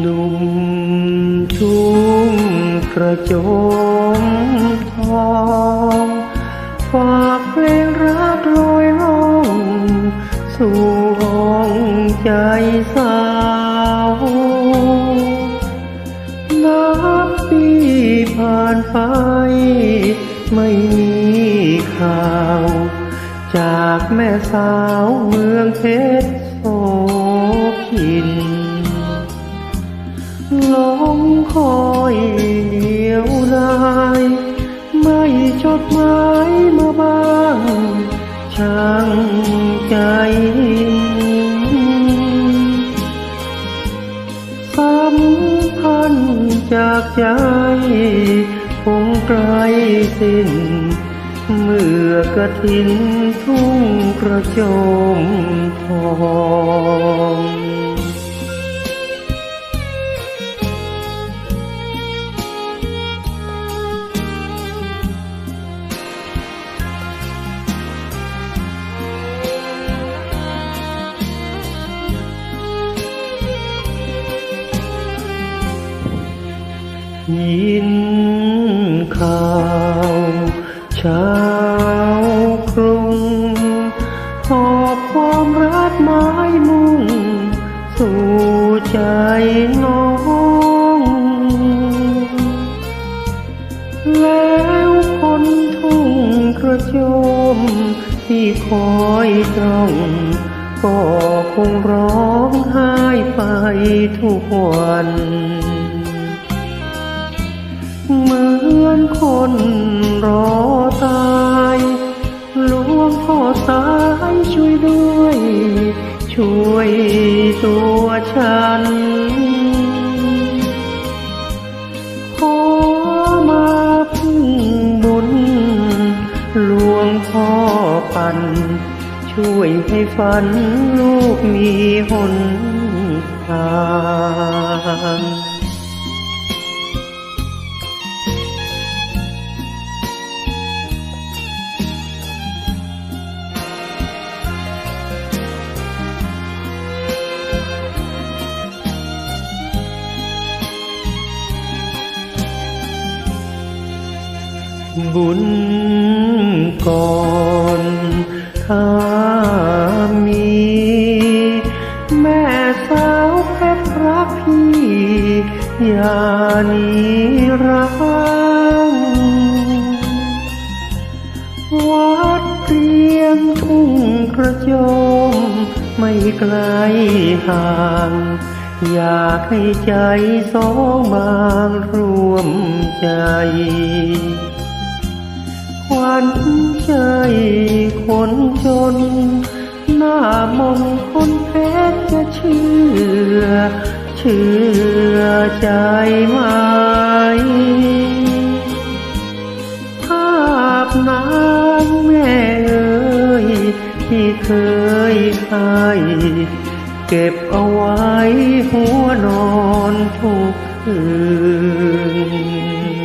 หนุ่มทุ่งกระโจมทองฝากเพลงรักลอยล่องสู่ห้องใจสาวนับปีผ่านไป ไม่มีข่าว จากแม่สาวเมืองเพชรโสพิน คอยเดียวดายไม่จดหมายมาบ้างช่างใจสัมพันจากใจคงไกลสิ้น เมื่อกระทินทุ่งกระโจมทอง ยินข่าวชาวกรุงหอบความรักไม้มุ่ง สู่ใจน้อง แล้วคนทุ่งกระโจม ที่คอยจ้องก็คงร้องไห้ไปทุกวัน เหมือนคนรอตายหลวงพ่อสายช่วยด้วย ช่วยตัวฉัน ขอมาพึ่งบุญหลวงพ่อปัน ช่วยให้ฝันลูกมีหนทาง บุญก่อนถ้ามี แม่สาวเพชรรักพี่อย่าหนีรังวัดเรียงทุ่งกระจมไม่ไกลห่างอยากให้ใจสองบางรวมใจ วัญใจคนจน หน้ามนต์คนเพชรจะเชื่อ เชื่อใจไหมภาพนางแม่เอ่ยที่เคยใครเก็บเอาไว้หัวนอนทุกคืน